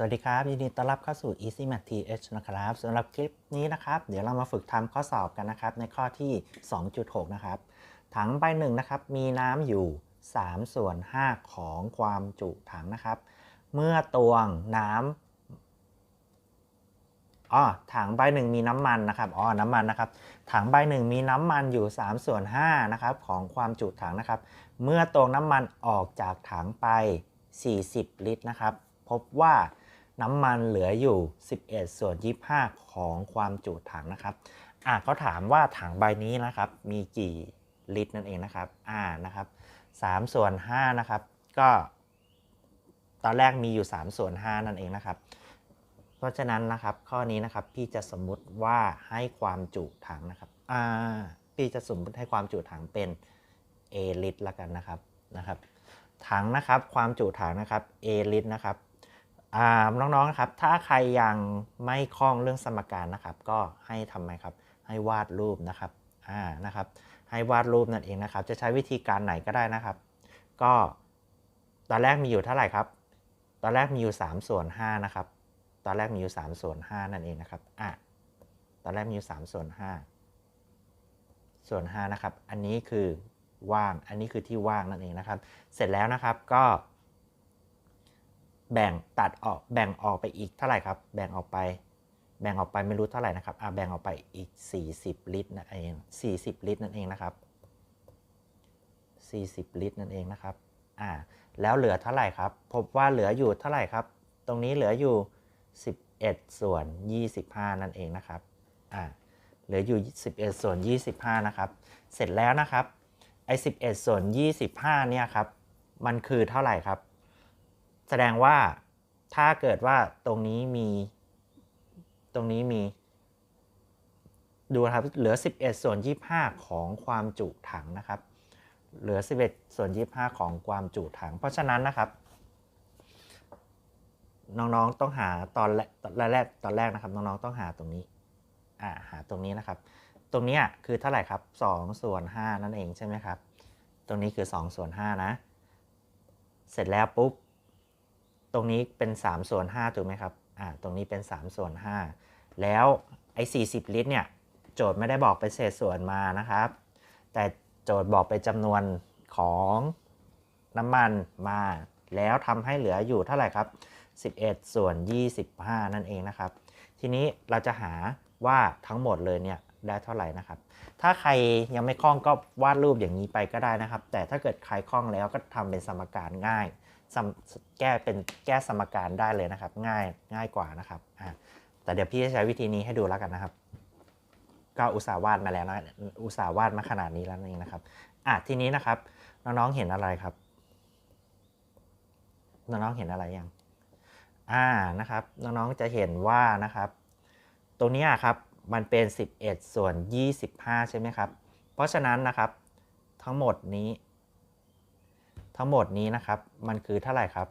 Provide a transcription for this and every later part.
สวัสดีครับ ยินดีต้อนรับเข้าสู่ Easy Math TH นะครับสำหรับคลิปนี้นะครับ เดี๋ยวเรามาฝึกทำข้อสอบกันนะครับ ในข้อที่ 2.6 นะครับ ถังใบหนึ่งนะครับ มีน้ำอยู่ 3 ส่วน 5 ของความจุถังนะครับ เมื่อตวงน้ำอ๋อถังใบหนึ่งมีน้ำมันนะครับอ๋อน้ำมันนะครับ ถังใบหนึ่งมีน้ำมันอยู่ 3 ส่วน5นะครับของความจุถังนะครับ เมื่อตวงน้ำมันออกจากถังไป 40 ลิตรนะครับ พบว่า น้ำมันเหลืออยู่ 11 ส่วน 25 ของความจุถังนะครับอะเขาถามว่าถังใบนี้นะครับ มีกี่ลิตรนั่นเองนะครับอ่านะครับ3ส่วน5นะครับ ก็ตอนแรกมีอยู่3ส่วน5นั่นเองนะครับ เพราะฉะนั้นนะครับข้อนี้นะครับพี่จะสมมุติว่าให้ความจุถังนะครับอ่าพี่จะสมมติให้ความจุถังเป็น A ลิตรละกันนะครับนะครับ ถังนะครับความจุถังนะครับ A ลิตรนะครับ น้องๆนะครับ ถ้าใครยังไม่คล่องเรื่องสมการนะครับ ก็ให้ทำไมครับ ให้วาดรูปนะครับอ่านะครับ ให้วาดรูปนั่นเองนะครับ จะใช้วิธีการไหนก็ได้นะครับ ก็ตอนแรกมีอยู่เท่าไหร่ครับ ตอนแรกมีอยู่3ส่วน5นะครับ ตอนแรกมีอยู่3ส่วน5นั่นเองนะครับอะตอนแรกมีอยู่3ส่วน5ส่วน5นะครับ อันนี้คือว่าง อันนี้คือที่ว่างนั่นเองนะครับ เสร็จแล้วนะครับก็ แบ่งตัดออกแบ่งออกไปอีกเท่าไหร่ครับ แบ่งออกไป แบ่งออกไปไม่รู้เท่าไหร่นะครับอ่าแบ่งออกไปอีก 40 ลิตรนั่นเอง 40 ลิตรนั่นเองนะครับ 40 ลิตรนั่นเองนะครับอ่าแล้วเหลือเท่าไหร่ครับ พบว่าเหลืออยู่เท่าไหร่ครับ ตรงนี้เหลืออยู่ 11 ส่วน 25 นั่นเองนะครับอ่าเหลืออยู่ 11 ส่วน 25 นะครับ เสร็จแล้วนะครับไอ้11 ส่วน 25 เนี่ยครับ มันคือเท่าไหร่ครับ แสดงว่าถ้าเกิดว่าตรงนี้มี ตรงนี้มี ดูนะครับ เหลือ 11 ส่วน 25 ของความจุถังนะครับ เหลือ 11 ส่วน 25 ของความจุถัง เพราะฉะนั้นนะครับ น้องๆต้องหาตอนแรกตอนแรกนะครับ น้องๆต้องหาตรงนี้อ่าหาตรงนี้นะครับ ตรงนี้คือเท่าไหร่ครับ2ส่วน5นั่นเองใช่ไหมครับ ตรงนี้คือ2ส่วน5นะ เสร็จแล้วปุ๊บ ตรงนี้เป็น 3 ส่วน 5 ถูกไหมครับ อ่า ตรงนี้เป็น 3 ส่วน 5 แล้วไอ้40 ลิตรเนี่ย โจทย์ไม่ได้บอกเป็นเศษส่วนมานะครับ แต่โจทย์บอกเป็นจำนวนของน้ำมันมา แล้วทำให้เหลืออยู่เท่าไหร่ครับ 11 ส่วน 25 นั่นเองนะครับ ทีนี้เราจะหาว่าทั้งหมดเลยเนี่ยได้เท่าไหร่นะครับ ถ้าใครยังไม่คล่องก็วาดรูปอย่างนี้ไปก็ได้นะครับ แต่ถ้าเกิดใครคล่องแล้วก็ทำเป็นสมการง่าย แก้เป็นแก้สมการได้เลยนะครับ ง่ายง่ายกว่านะครับแต่เดี๋ยวพี่จะใช้วิธีนี้ให้ดูแล้วกันนะครับ ก็อุตสาห์วาดมาแล้วนะอุตสาห์วาดมาขนาดนี้แล้วนี่นะครับอะทีนี้นะครับน้องๆเห็นอะไรครับน้องๆเห็นอะไรยังอ่านะครับน้องๆจะเห็นว่านะครับตรงนี้ครับมันเป็น 11 ส่วน 25 ใช่ไหมครับ เพราะฉะนั้นนะครับทั้งหมดนี้ ทั้งหมดนี้นะครับมันคือเท่าไหร่ครับ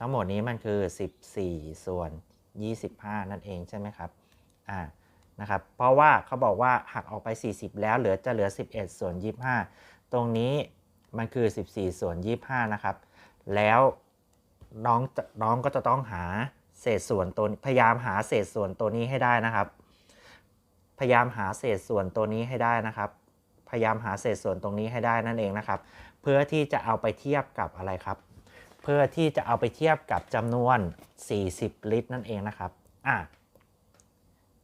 ทั้งหมดนี้มันคือ 14 ส่วน 25 นั่นเองใช่ไหมครับอ่านะครับเพราะว่าเขาบอกว่าหักออกไป 40 แล้วเหลือจะเหลือ 11 ส่วน 25 ตรงนี้มันคือ 14 ส่วน 25 นะครับ แล้วน้องน้องก็จะต้องหาเศษส่วนตัวพยายามหาเศษส่วนตัวนี้ให้ได้นะครับ พยายามหาเศษส่วนตัวนี้ให้ได้นะครับ พยายามหาเศษส่วนตรงนี้ให้ได้นั่นเองนะครับ เพื่อที่จะเอาไปเทียบกับอะไรครับ เพื่อที่จะเอาไปเทียบกับจำนวน 40 ลิตร นั่นเองนะครับอะ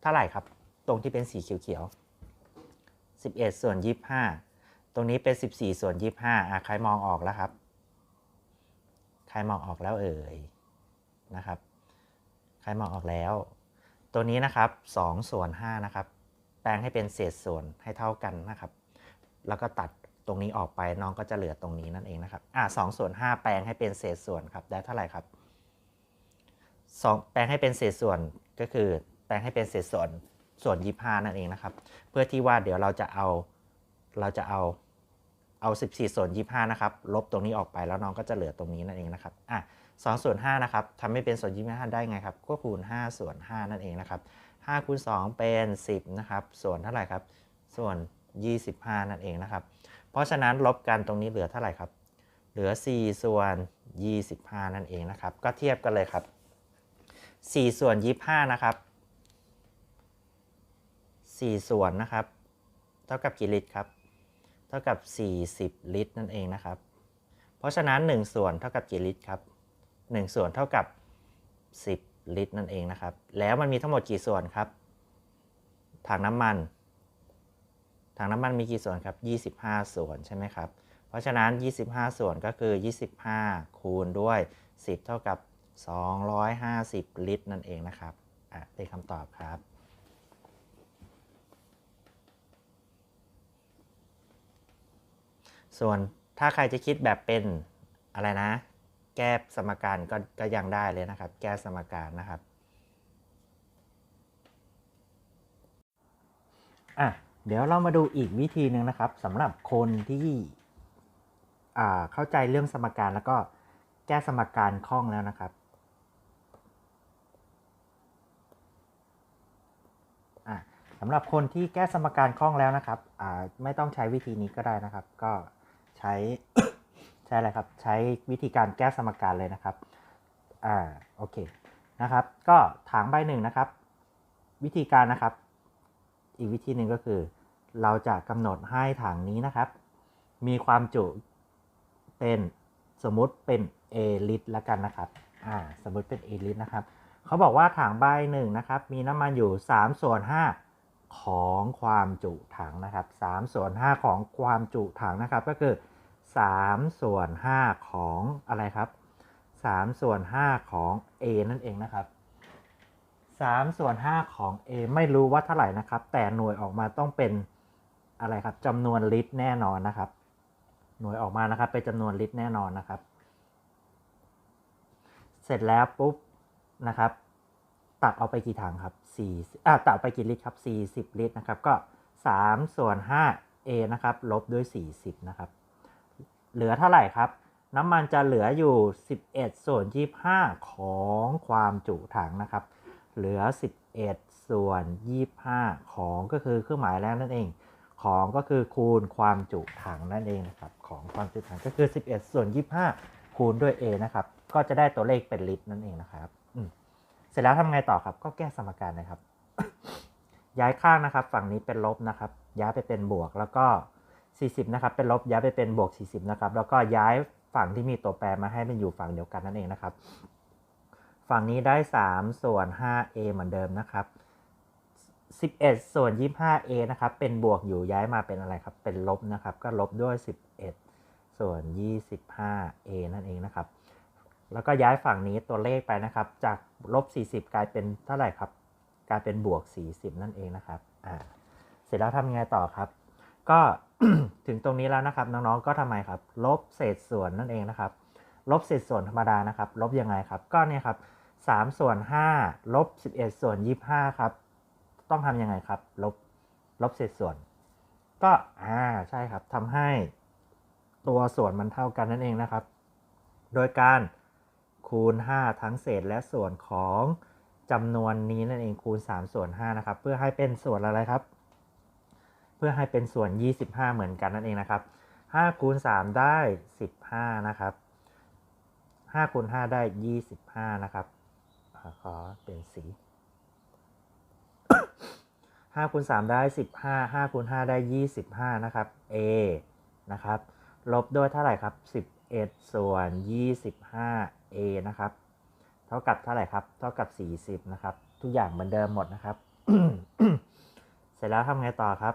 เท่าไหร่ครับ ตรงที่เป็นสีเขียวๆ11 ส่วน 25 ตรงนี้เป็น 14 ส่วน 25อะใครมองออกแล้วครับ ใครมองออกแล้วเอ่ยนะครับ ใครมองออกแล้ว ตัวนี้นะครับ2ส่วน5นะครับ แปลงให้เป็นเศษส่วนให้เท่ากันนะครับ แล้วก็ตัดตรงนี้ออกไปน้องก็จะเหลือตรงนี้นั่นเองนะครับอ่าสส่วน5แปลงให้เป็นเศษส่วนครับได้เท่าไหร่ครับ2แปลงให้เป็นเศษส่วนก็คือ แปลงให้เป็นเศษส่วนส่วน25นั่นเองนะครับ เพื่อที่ว่าเดี๋ยวเราจะเอาเราจะเอาเอา 14 ส่วน 25 นะครับ ลบตรงนี้ออกไปแล้วน้องก็จะเหลือตรงนี้นั่นเองนะครับ อะ2ส่วน5นะครับทำให้เป็นส่วน 25 ได้ไงครับ ก็คูณ 5 ส่วน 5 นั่นเองนะครับ5คูณ2เป็น 10 นะครับ ส่วนเท่าไหร่ครับ ส่วน 25 นั่นเองนะครับ เพราะฉะนั้นลบกันตรงนี้เหลือเท่าไหร่ครับ เหลือ 4 ส่วน 25 นั่นเองนะครับ ก็เทียบกันเลยครับ 4 ส่วน 25 นะครับ 4 ส่วนนะครับ เท่ากับกี่ลิตรครับ เท่ากับ 40 ลิตรนั่นเองนะครับ เพราะฉะนั้น 1 ส่วนเท่ากับกี่ลิตรครับ 1 ส่วนเท่ากับ 10 ลิตรนั่นเองนะครับ แล้วมันมีทั้งหมดกี่ส่วนครับ ถังน้ำมัน ถังน้ำมันมีกี่ส่วนครับ 25 ส่วนใช่ไหมครับ เพราะฉะนั้น 25 ส่วนก็คือ 25 คูณด้วย 10 เท่ากับ 250 ลิตร นั่นเองนะครับอะเป็นคำตอบครับส่วนถ้าใครจะคิดแบบเป็นอะไรนะ แก้สมการก็ก็ยังได้เลยนะครับ แก้สมการนะครับอะ เดี๋ยวเรามาดูอีกวิธีหนึ่งนะครับสำหรับคนที่เข้าใจเรื่องสมการแล้วก็แก้สมการคล่องแล้วนะครับสำหรับคนที่แก้สมการคล่องแล้วนะครับไม่ต้องใช้วิธีนี้ก็ได้นะครับ ก็ใช้ใช้อะไรครับ ใช้วิธีการแก้สมการเลยนะครับอ่าโอเคนะครับ ก็ถางใบหนึ่งนะครับ วิธีการนะครับ อีกวิธีหนึ่งก็คือ เราจะกำหนดให้ถังนี้นะครับ มีความจุเป็นสมมุติเป็น A ลิตรแล้วกันนะครับอ่าสมมุติเป็น A ลิตรนะครับเขาบอกว่าถังใบหนึ่งนะครับ มีน้ำมันอยู่3ส่วน5ของความจุถังนะครับ3ส่วน5ของความจุถังนะครับ ก็คือ3ส่วน5ของอะไรครับ3ส่วน5ของ A นั่นเองนะครับ 3 ส่วน 5 ของ A ไม่รู้ว่าเท่าไหร่นะครับ แต่หน่วยออกมาต้องเป็นอะไรครับจำนวนลิตรแน่นอนนะครับ หน่วยออกมานะครับเป็นจำนวนลิตรแน่นอนนะครับ เสร็จแล้วปุ๊บนะครับ ตักเอาไปกี่ถังครับ4อ่าตักไปกี่ลิตรครับ 40 ลิตรนะครับ ก็ 3 ส่วน 5 A นะครับลบด้วย 40 นะครับ เหลือเท่าไหร่ครับ น้ำมันจะเหลืออยู่ 11 ส่วน 25 ของความจุถังนะครับ เหลือ 11 ส่วน 25 ของก็คือเครื่องหมายแล้วนั่นเอง ของก็คือคูณความจุถังนั่นเองนะครับ ของความจุถังก็คือ 11 ส่วน 25 คูณด้วย A นะครับ ก็จะได้ตัวเลขเป็นลิตรนั่นเองนะครับเสร็จแล้วทำไงต่อครับ ก็แก้สมการนะครับ ย้ายข้างนะครับ ฝั่งนี้เป็นลบนะครับ ย้ายไปเป็นบวกแล้วก็ 40 นะครับ เป็นลบย้ายไปเป็นบวก 40 นะครับ แล้วก็ย้ายฝั่งที่มีตัวแปรมาให้มันอยู่ฝั่งเดียวกันนั่นเองนะครับ ฝั่งนี้ได้ 3 ส่วน 5a เหมือนเดิมนะครับ 11 ส่วน 25a นะครับ เป็นบวกอยู่ย้ายมาเป็นอะไรครับ เป็นลบนะครับ ก็ลบด้วย 11 ส่วน 25a นั่นเองนะครับ แล้วก็ย้ายฝั่งนี้ตัวเลขไปนะครับ จากลบ 40 กลายเป็นเท่าไหร่ครับ กลายเป็นบวก 40 นั่นเองนะครับ อ่า เสร็จแล้วทำยังไงต่อครับ ก็ถึงตรงนี้แล้วนะครับ น้องๆ ก็ทำไมครับ ลบเศษส่วนนั่นเองนะครับลบเศษส่วนธรรมดานะครับ ลบยังไงครับ ก็เนี่ยครับ 3 ส่วน 5 ลบ 11 ส่วน 25 ครับ ต้องทำยังไงครับ ลบ ลบเศษส่วน ก็ อ่า ใช่ครับทำให้ตัวส่วนมันเท่ากันนั่นเองนะครับ โดยการคูณ 5 ทั้งเศษและส่วนของจำนวนนี้นั่นเองคูณ 3 ส่วน 5 นะครับ เพื่อให้เป็นส่วนอะไรครับ เพื่อให้เป็นส่วน 25 เหมือนกันนั่นเองนะครับ 5 คูณ 3 ได้ 15 นะครับ5คูณ5ได้ 25 นะครับ ขอเปลี่ยนสี5คูณ3ได้15 5คูณ5ได้25นะครับ A นะครับ ลบด้วยเท่าไหร่ครับ11ส่วน25 A นะครับ เท่ากับเท่าไหร่ครับ เท่ากับ40นะครับ ทุกอย่างเหมือนเดิมหมดนะครับ เสร็จแล้วทำไงต่อครับ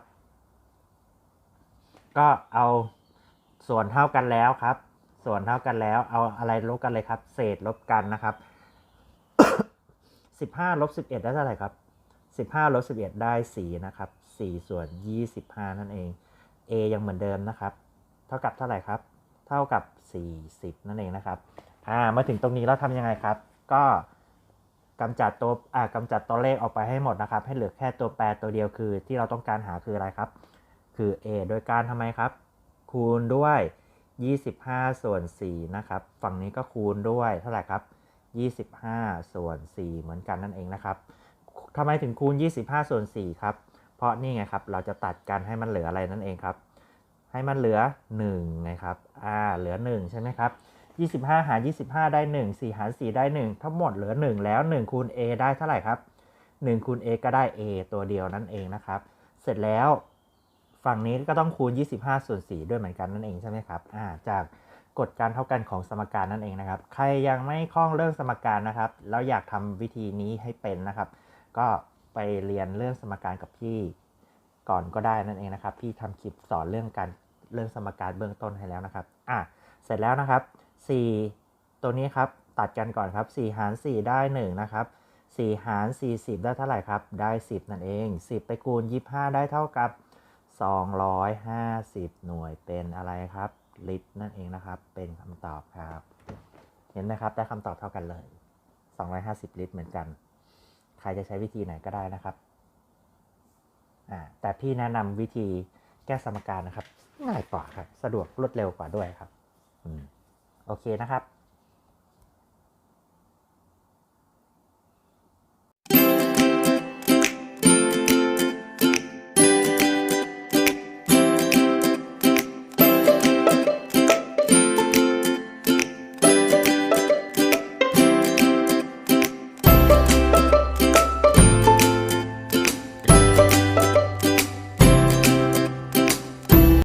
ก็เอาส่วนเท่ากันแล้วครับ ส่วนเท่ากันแล้ว เอาอะไรลบกันเลยครับ เศษลบกันนะครับ 15ลบ11 ได้เท่าไหร่ครับ 15ลบ11 ได้ 4 นะครับ 4 ส่วน 25 นั่นเอง A ยังเหมือนเดิมนะครับ เท่ากับเท่าไหร่ครับ เท่ากับ 40 นั่นเองนะครับอ่ามาถึงตรงนี้เราทำยังไงครับ ก็กำจัดตัวอ่ากำจัดตัวเลขออกไปให้หมดนะครับ ให้เหลือแค่ตัวแปรตัวเดียวคือที่เราต้องการหาคืออะไรครับ คือ A โดยการทำไมครับ คูณด้วย 25 ส่วน 4 นะครับ ฝั่งนี้ก็คูณด้วยเท่าไหร่ครับ 25 ส่วน 4 เหมือนกันนั่นเองนะครับทำไมถึงคูณ 25 ส่วน 4 ครับ เพราะนี่ไงครับ เราจะตัดกันให้มันเหลืออะไรนั่นเองครับ ให้มันเหลือ1ไงครับ อ่า เหลือ 1 ใช่ไหมครับ 25 หาร 25 ได้ 1 4 หาร 4 ได้ 1 ทั้งหมดเหลือ 1 แล้ว 1 คูณ a ได้เท่าไหร่ครับ 1 คูณ a ก็ได้ a ตัวเดียวนั่นเองนะครับ เสร็จแล้วฝั่งนี้ก็ต้องคูณ 25 ส่วน 4 ด้วยเหมือนกันนั่นเองใช่ไหมครับ อ่า จาก กฎการเท่ากันของสมการนั่นเองนะครับ ใครยังไม่คล่องเรื่องสมการนะครับ แล้วอยากทำวิธีนี้ให้เป็นนะครับ ก็ไปเรียนเรื่องสมการกับพี่ก่อนก็ได้นั่นเองนะครับ พี่ทำคลิปสอนเรื่องการเรื่องสมการเบื้องต้นให้แล้วนะครับ อะ เสร็จแล้วนะครับ 4 ตัวนี้ครับ ตัดกันก่อนครับ 4 หาร 4 ได้ 1 นะครับ 4 หาร 40 ได้เท่าไหร่ครับ ได้ 10 นั่นเอง 10 ไปคูณ 25 ได้เท่ากับ 250 หน่วยเป็นอะไรครับ ลิตรนั่นเอง ครับ เป็นคำตอบครับ เห็นไหมครับ ได้คำตอบเท่ากันเลย 250 ลิตรเหมือนกัน ใครจะใช้วิธีไหนก็ได้นะครับอ่าแต่พี่แนะนำวิธีแก้สมการนะครับ ง่ายกว่าครับ สะดวกรวดเร็วกว่าด้วยครับอืมโอเคนะครับ